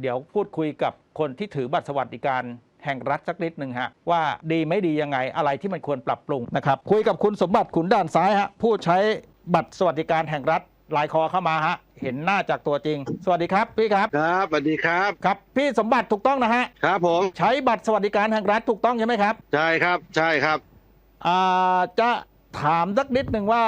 เดี๋ยวพูดคุยกับคนที่ถือบัตรสวัสดิการแห่งรัฐสักนิดหนึ่งฮะ ว่าดีไม่ดียังไงอะไรที่มันควรปรับปรุงนะครับ คุยกับคุณสมบัติขุนด้านซ้ายฮะผู้ใช้บัตรสวัสดิการแห่งรัฐลายคอเข้ามาฮะ เห็นหน้าจากตัวจริง สวัสดีครับพี่ครับ ครับสวัสดีครับ ครับ พี่สมบัติถูกต้องนะฮะ ครับผม ใช้บัตรสวัสดิการแห่งรัฐถูกต้องใช่ไหมครับ ใช่ครับ ใช่ครับ อ่า จะถามสักนิดหนึ่งว่า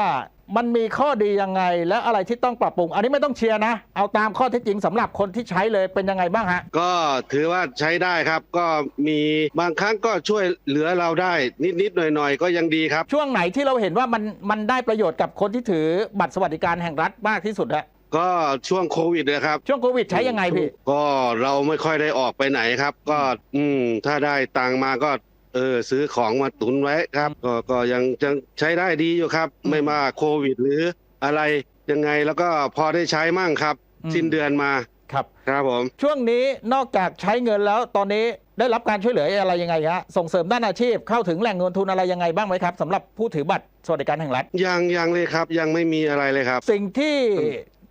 มันมีข้อดียังไง และอะไรที่ต้องปรับปรุง อันนี้ไม่ต้องเชียร์นะ เอาตามข้อเท็จจริงสำหรับคนที่ใช้เลยเป็นยังไงบ้างฮะ ก็ถือว่าใช้ได้ครับ ก็มีบางครั้งก็ช่วยเหลือเราได้ นิดๆหน่อยๆ ก็ยังดีครับ ช่วงไหนที่เราเห็นว่ามันมันได้ประโยชน์กับคนที่ถือบัตรสวัสดิการแห่งรัฐมากที่สุดฮะก็ช่วงโควิดนะครับ ช่วงโควิดใช้ยังไงพี่ ก็เราไม่ค่อยได้ออกไปไหนครับ ก็อืมถ้าได้ตังค์มาก็ เออซื้อของมาตุนไว้ครับ ก็ก็ยังยังใช้ได้ดีอยู่ครับอืมไม่มาโควิด หรืออะไรยังไงแล้วก็พอได้ใช้มั่งครับ อืม สิ้นเดือนมาครับ ครับผม ช่วงนี้นอกจากใช้เงินแล้วตอนนี้ได้รับการช่วยเหลืออะไรยังไงฮะส่งเสริมด้านอาชีพเข้าถึงแหล่งเงินทุนอะไรยังไงบ้างไหมครับสำหรับผู้ถือบัตรสวัสดิการแห่งรัฐ ยังยังเลยครับยังไม่มีอะไรเลยครับ สิ่งที่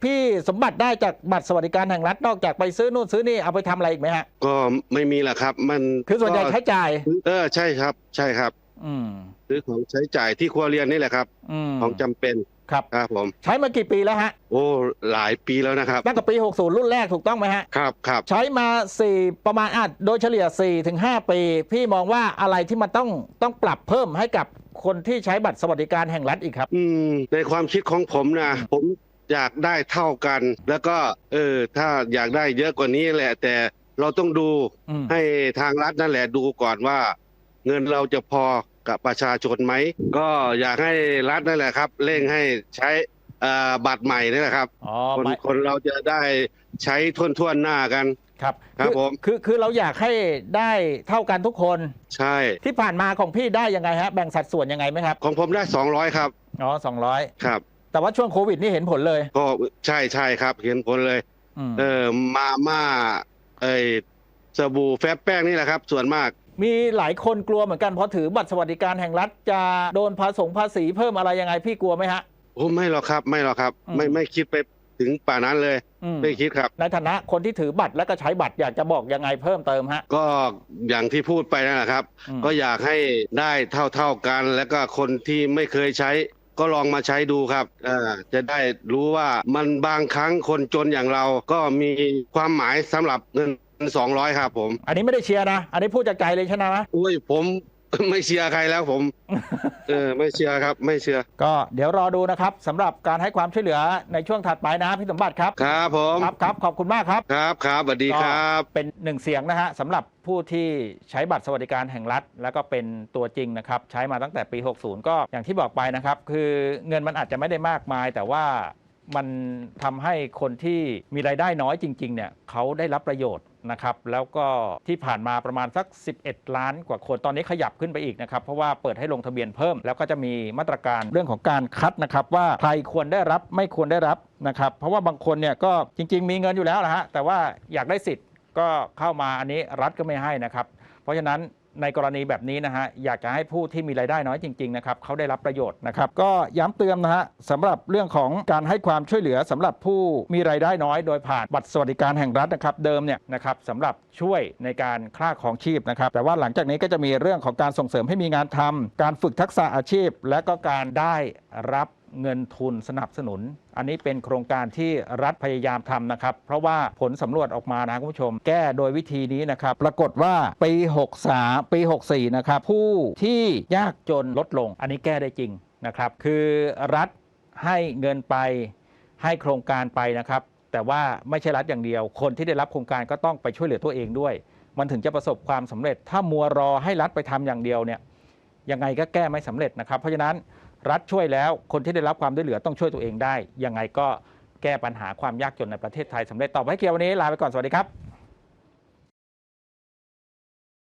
พี่สมบัติได้จากบัตรสวัสดิการแห่งรัฐนอกจากไปซื้อนู่นซื้อนี่เอาไปทำอะไรอีกไหมฮะก็ไม่มีแหละครับ มันคือส่วนใหญ่ก็ใช้จ่าย เออใช่ครับ ใช่ครับอืมซื้อของใช้จ่ายที่ครัวเรือนนี่แหละครับ อืมของจำเป็นครับ ครับผม ใช้มากี่ปีแล้วฮะโอ้หลายปีแล้วนะครับตั้งแต่ปี 60 รุ่นแรกถูกต้องไหมฮะ ครับครับใช้มา 4 ประมาณอะโดยเฉลี่ย4ถึง5ปี พี่มองว่าอะไรที่มันต้องต้องปรับเพิ่มให้กับคนที่ใช้บัตรสวัสดิการแห่งรัฐอีกครับ อืมในความคิดของผมนะผม อยากได้เท่ากัน แล้วก็เออถ้าอยากได้เยอะกว่านี้แหละ แต่เราต้องดูอืมให้ทางรัฐนั่นแหละดูก่อนว่า เงินเราจะพอกับประชาชนไหม ก็อยากให้รัฐนั่นแหละครับเร่งให้ใช้เอ่อบัตรใหม่นี่แหละครับอ๋อคนหมายคนเราจะได้ใช้ทวนทวนๆหน้ากันครับครับอผมคือคือเราอยากให้ได้เท่ากันทุกคน ใช่ ที่ผ่านมาของพี่ได้ยังไงฮะแบ่งสัดส่วนยังไงไหมครับ ของผมได้สองร้อยครับ อ๋อสองร้อยครับ แต่ว่าช่วงโควิดนี่เห็นผลเลย ก็ใช่ใช่ครับ เห็นผลเลยอืมเออมาม่าเอ้ยสบู่แฟบแป้งนี่แหละครับ ส่วนมากมีหลายคนกลัวเหมือนกันเพราะถือบัตรสวัสดิการแห่งรัฐจะโดนภาษีภาษีเพิ่มอะไรยังไงพี่กลัวไหมฮะ โอ้ไม่หรอกครับไม่หรอกครับ อืม ไม่ไม่คิดไปถึงป่านั้นเลย อืมไม่คิดครับ ในฐานะคนที่ถือบัตรแล้วก็ใช้บัตรอยากจะบอกยังไงเพิ่มเติมฮะก็อย่างที่พูดไปนั่นแหละครับ อืมก็อยากให้ได้เท่าเท่าๆกัน แล้วก็คนที่ไม่เคยใช้ ก็ลองมาใช้ดูครับเอ่อจะได้รู้ว่ามันบางครั้งคนจนอย่างเราก็มีความหมายสำหรับเงินสองร้อยครับผม อันนี้ไม่ได้เชียร์นะ อันนี้พูดจากใจเลยใช่ไหมอุ้ยผมไม่เชียร์ใครแล้วผม เออไม่เชียร์ครับ ไม่เชียร์ก็เดี๋ยวรอดูนะครับสำหรับการให้ความช่วยเหลือในช่วงถัดไปนะพี่สมบัติครับ ครับผมครับครับขอบคุณมากครับครับครับสวัสดีครับเป็นหนึ่งเสียงนะฮะสำหรับผู้ที่ใช้บัตรสวัสดิการแห่งรัฐ แล้วก็เป็นตัวจริงนะครับ ใช้มาตั้งแต่ปี 60 ก็อย่างที่บอกไปนะครับ คือเงินมันอาจจะไม่ได้มากมาย แต่ว่ามันทำให้คนที่มีรายได้น้อยจริงๆเนี่ยเขาได้รับประโยชน์ นะครับแล้วก็ที่ผ่านมาประมาณสัก 11 ล้านกว่าคนตอนนี้ขยับขึ้นไปอีกนะครับเพราะว่าเปิดให้ลงทะเบียนเพิ่ม แล้วก็จะมีมาตรการเรื่องของการคัดนะครับว่าใครควรได้รับไม่ควรได้รับนะครับเพราะว่าบางคนเนี่ยก็จริง ๆ มีเงินอยู่แล้วนะฮะแต่ว่าอยากได้สิทธิ์ก็เข้ามาอันนี้รัฐก็ไม่ให้นะครับ เพราะฉะนั้น ในกรณีแบบนี้นะฮะอยากจะให้ผู้ที่มีรายได้น้อยจริงๆนะครับเขาได้รับประโยชน์นะครับก็ย้ำเตือนนะฮะสำหรับเรื่องของการให้ความช่วยเหลือสำหรับผู้มีรายได้น้อยโดยผ่านบัตรสวัสดิการแห่งรัฐนะครับเดิมเนี่ยนะครับสำหรับช่วยในการค่าของชีพนะครับแต่ว่าหลังจากนี้ก็จะมีเรื่องของการส่งเสริมให้มีงานทำการฝึกทักษะอาชีพ และก็การได้รับ เงินทุนสนับสนุน อันนี้เป็นโครงการที่รัฐพยายามทำนะครับ เพราะว่าผลสำรวจออกมานะคุณผู้ชม แก้โดยวิธีนี้นะครับ ปรากฏว่าปี63ปี 64 นะครับ ผู้ที่ยากจนลดลง อันนี้แก้ได้จริงนะครับ คือรัฐให้เงินไปให้โครงการไปนะครับ แต่ว่าไม่ใช่รัฐอย่างเดียว คนที่ได้รับโครงการก็ต้องไปช่วยเหลือตัวเองด้วย มันถึงจะประสบความสำเร็จ ถ้ามัวรอให้รัฐไปทำอย่างเดียวเนี่ยยังไงก็แก้ไม่สำเร็จนะครับ เพราะฉะนั้น รัฐช่วยแล้วคนที่ได้รับความช่วยเหลือต้องช่วยตัวเองได้ยังไงก็แก้ปัญหาความยากจนในประเทศไทยสำเร็จต่อไปเกียววันนี้ลาไปก่อนสวัสดีครับ